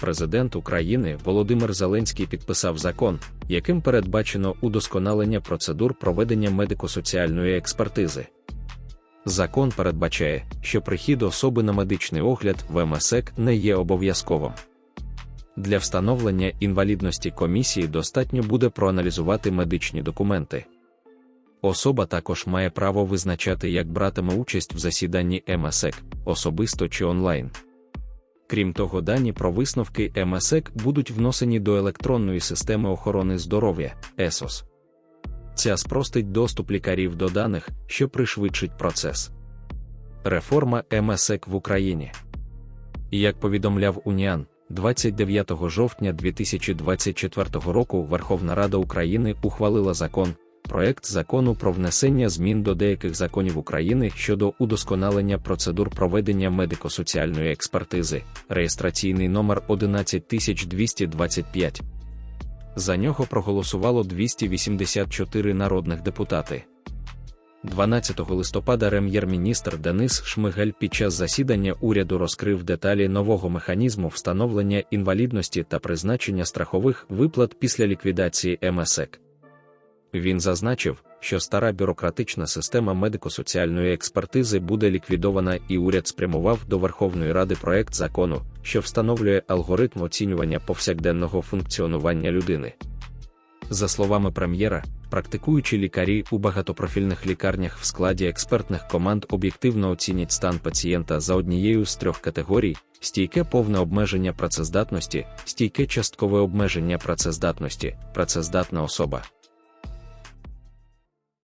Президент України Володимир Зеленський підписав закон, яким передбачено удосконалення процедур проведення медико-соціальної експертизи. Закон передбачає, що прихід особи на медичний огляд в МСЕК не є обов'язковим. Для встановлення інвалідності комісії достатньо буде проаналізувати медичні документи. Особа також має право визначати, як братиме участь в засіданні МСЕК, особисто чи онлайн. Крім того, дані про висновки МСЕК будуть вносені до електронної системи охорони здоров'я ЕСОС. Ця спростить доступ лікарів до даних, що пришвидшить процес. Реформа МСЕК в Україні. Як повідомляв Уніан, 29 жовтня 2024 року Верховна Рада України ухвалила закон, проект закону про внесення змін до деяких законів України щодо удосконалення процедур проведення медико-соціальної експертизи, реєстраційний номер 11225. За нього проголосувало 284 народних депутати. 12 листопада прем'єр-міністр Денис Шмигаль під час засідання уряду розкрив деталі нового механізму встановлення інвалідності та призначення страхових виплат після ліквідації МСЕК. Він зазначив, що стара бюрократична система медико-соціальної експертизи буде ліквідована, і уряд спрямував до Верховної Ради проект закону, що встановлює алгоритм оцінювання повсякденного функціонування людини. За словами прем'єра, практикуючі лікарі у багатопрофільних лікарнях в складі експертних команд об'єктивно оцінять стан пацієнта за однією з трьох категорій: стійке повне обмеження працездатності, стійке часткове обмеження працездатності, працездатна особа.